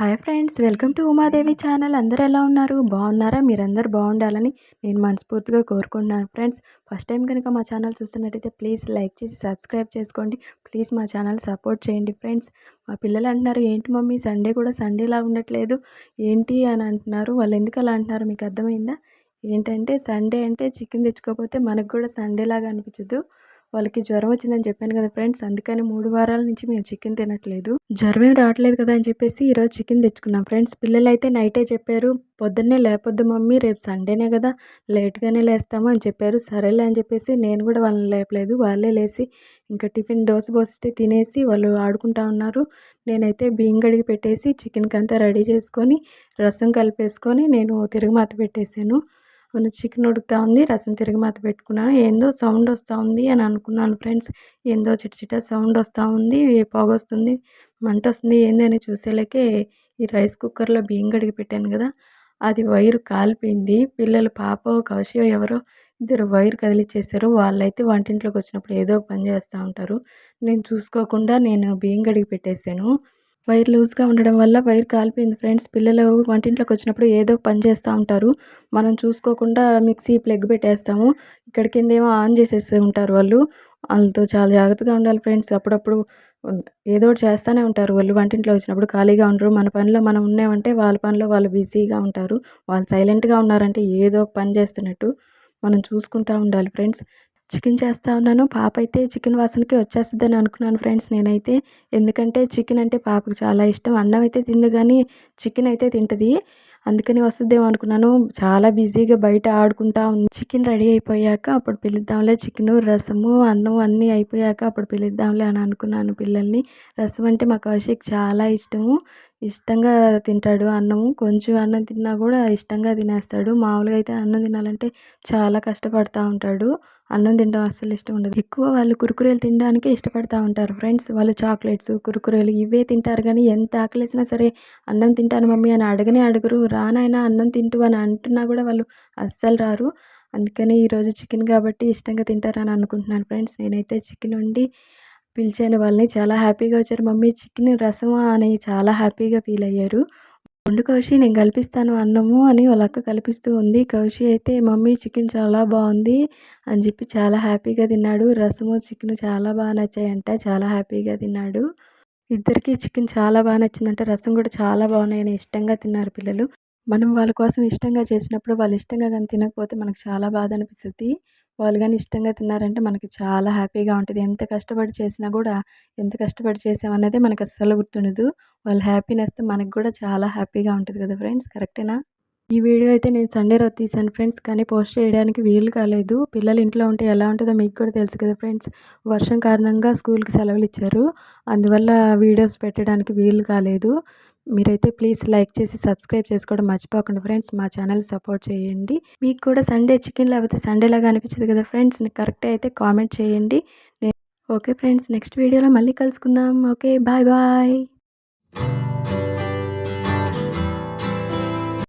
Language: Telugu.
Hi friends welcome to Umadevi channel. అందరూ ఎలా ఉన్నారు? బాగున్నారా? మీరందరూ బాగుండాలని నేను మనస్ఫూర్తిగా కోరుకుంటున్నాను ఫ్రెండ్స్. ఫస్ట్ టైం కనుక మా ఛానల్ చూస్తున్నట్టయితే ప్లీజ్ లైక్ చేసి సబ్స్క్రైబ్ చేసుకోండి. ప్లీజ్ మా ఛానల్ సపోర్ట్ చేయండి ఫ్రెండ్స్. మా పిల్లలు అంటున్నారు ఏంటి మమ్మీ సండే కూడా సండేలా ఉండట్లేదు. ఏంటి అని అంటున్నారు. వాళ్ళు ఎందుకు అలా అంటున్నారు? మీకు అర్థమైందా? ఏంటంటే సండే అంటే చికెన్ తెచ్చుకోకపోతే మనకు కూడా సండే లాగా అనిపించదు. వాళ్ళకి జ్వరం వచ్చిందని చెప్పాను కదా ఫ్రెండ్స్ అందుకని మూడు వారాల నుంచి మేము చికెన్ తినట్లేదు. జ్వరం ఏం రావట్లేదు కదా అని చెప్పేసి ఈరోజు చికెన్ తెచ్చుకున్నాం ఫ్రెండ్స్. పిల్లలు అయితే నైటే చెప్పారు పొద్దున్నే లేపొద్దు మమ్మీ రేపు సండేనే కదా లేట్గానే లేస్తాము అని చెప్పారు. సరేలే అని చెప్పేసి నేను కూడా వాళ్ళని లేపలేదు వాళ్ళే లేచి ఇంకా టిఫిన్ దోశ పోసిస్తే తినేసి వాళ్ళు ఆడుకుంటా ఉన్నారు. నేనైతే బియ్యం కడిగి పెట్టేసి చికెన్కి అంతా రెడీ చేసుకొని రసం కలిపేసుకొని నేను తిరుగుమాత పెట్టేశాను. మన చికెన్ ఉడుకుతా ఉంది రసం తిరిగి మాత పెట్టుకున్నాను. ఏందో సౌండ్ వస్తూ ఉంది అని అనుకున్నాను ఫ్రెండ్స్. ఏందో చిట చిట సౌండ్ వస్తూ ఉంది పొగ వస్తుంది మంట వస్తుంది ఏంది అని చూసేలాకే ఈ రైస్ కుక్కర్లో బియ్యం కడిగి పెట్టాను కదా అది వైరు కాలిపోయింది. పిల్లలు పాప కౌశియో ఎవరో ఇద్దరు వైర్ కదిలిచ్చేసారు వాళ్ళైతే వంటింట్లోకి వచ్చినప్పుడు ఏదో పని చేస్తూ ఉంటారు. నేను చూసుకోకుండా నేను బియ్యం కడిగి పెట్టేశాను. వైర్ లూజ్గా ఉండడం వల్ల వైర్ కాలిపోయింది ఫ్రెండ్స్. పిల్లలు వంటింట్లోకి వచ్చినప్పుడు ఏదో పని చేస్తూ ఉంటారు. మనం చూసుకోకుండా మిక్సీ ప్లగ్ పెట్టేస్తాము. ఇక్కడ కింద ఏమో ఆన్ చేసేసి ఉంటారు వాళ్ళు. వాళ్ళతో చాలా జాగ్రత్తగా ఉండాలి ఫ్రెండ్స్. అప్పుడప్పుడు ఏదో ఒకటి చేస్తూనే ఉంటారు వాళ్ళు వంటింట్లో వచ్చినప్పుడు. ఖాళీగా ఉండరు. మన పనిలో మనం ఉన్నామంటే వాళ్ళ పనిలో వాళ్ళు బిజీగా ఉంటారు. వాళ్ళు సైలెంట్గా ఉన్నారంటే ఏదో పని చేస్తున్నట్టు మనం చూసుకుంటూ ఉండాలి ఫ్రెండ్స్. చికెన్ చేస్తూ ఉన్నాను. పాప అయితే చికెన్ వాసనకి వచ్చేస్తుందని అనుకున్నాను ఫ్రెండ్స్ నేనైతే. ఎందుకంటే చికెన్ అంటే పాపకు చాలా ఇష్టం. అన్నం అయితే తింది కానీ చికెన్ అయితే తింటుంది. అందుకని వస్తుందేమో అనుకున్నాను. చాలా బిజీగా బయట ఆడుకుంటా ఉంది చికెన్ రెడీ అయిపోయాక అప్పుడు పిలుద్దాంలే చికెను రసము అన్నం అన్నీ అయిపోయాక అప్పుడు పిలుద్దాంలే అని అనుకున్నాను పిల్లల్ని. రసం అంటే మా కౌశిక్ చాలా ఇష్టము. ఇష్టంగా తింటాడు. అన్నము కొంచెం అన్నం తిన్నా కూడా ఇష్టంగా తినేస్తాడు. మామూలుగా అయితే అన్నం తినాలంటే చాలా కష్టపడుతూ ఉంటాడు. అన్నం తినడం అస్సలు ఇష్టం ఉండదు. ఎక్కువ వాళ్ళు కురుకురేలు తినడానికి ఇష్టపడతా ఉంటారు ఫ్రెండ్స్. వాళ్ళు చాక్లెట్స్ కురుకురేలు ఇవే తింటారు కానీ ఎంత ఆకలేసినా సరే అన్నం తింటాను మమ్మీ అని అడగనే అడగరు. రానైనా అన్నం తింటూ అని అంటున్నా కూడా వాళ్ళు అస్సలు రారు. అందుకని ఈరోజు చికెన్ కాబట్టి ఇష్టంగా తింటారని అనుకుంటున్నాను ఫ్రెండ్స్. నేనైతే చికెన్ వండి పిలిచాను వాళ్ళని చాలా హ్యాపీగా వచ్చారు. మమ్మీ చికెన్ రసమా అని చాలా హ్యాపీగా ఫీల్ అయ్యారు. ఉండు కౌశి నేను కల్పిస్తాను అన్నము అని వాళ్ళ అక్క కల్పిస్తూ ఉంది. కౌశి అయితే మమ్మీ చికెన్ చాలా బాగుంది అని చెప్పి చాలా హ్యాపీగా తిన్నాడు. రసము చికెన్ చాలా బాగా నచ్చాయంట. చాలా హ్యాపీగా తిన్నాడు. ఇద్దరికి చికెన్ చాలా బాగా నచ్చిందంట. రసం కూడా చాలా బాగున్నాయని ఇష్టంగా తిన్నారు పిల్లలు. మనం వాళ్ళ కోసం ఇష్టంగా చేసినప్పుడు వాళ్ళు ఇష్టంగా కానీ తినకపోతే మనకు చాలా బాధ అనిపిస్తుంది. వాళ్ళు కానీ ఇష్టంగా తిన్నారంటే మనకి చాలా హ్యాపీగా ఉంటుంది. ఎంత కష్టపడి చేసినా కూడా ఎంత కష్టపడి చేసామన్నదే మనకు అస్సలు గుర్తుండదు. వాళ్ళ హ్యాపీనెస్తో మనకు కూడా చాలా హ్యాపీగా ఉంటుంది కదా ఫ్రెండ్స్ కరెక్టేనా ఈ వీడియో అయితే నేను సండే రోజు తీసాను ఫ్రెండ్స్ కానీ పోస్ట్ చేయడానికి వీలు కాలేదు. పిల్లలు ఇంట్లో ఉంటే ఎలా ఉంటుందో మీకు కూడా తెలుసు కదా ఫ్రెండ్స్. వర్షం కారణంగా స్కూల్కి సెలవులు ఇచ్చారు. అందువల్ల వీడియోస్ పెట్టడానికి వీలు కాలేదు. మీరైతే ప్లీజ్ లైక్ చేసి సబ్స్క్రైబ్ చేసుకోవడం మర్చిపోకండి ఫ్రెండ్స్. మా ఛానల్ సపోర్ట్ చేయండి. మీకు కూడా సండే చికెన్ లేకపోతే సండే లాగా అనిపించదు కదా ఫ్రెండ్స్. కరెక్ట్ అయితే కామెంట్ చేయండి. ఓకే ఫ్రెండ్స్ నెక్స్ట్ వీడియోలో మళ్ళీ కలుసుకుందాం. Okay bye bye.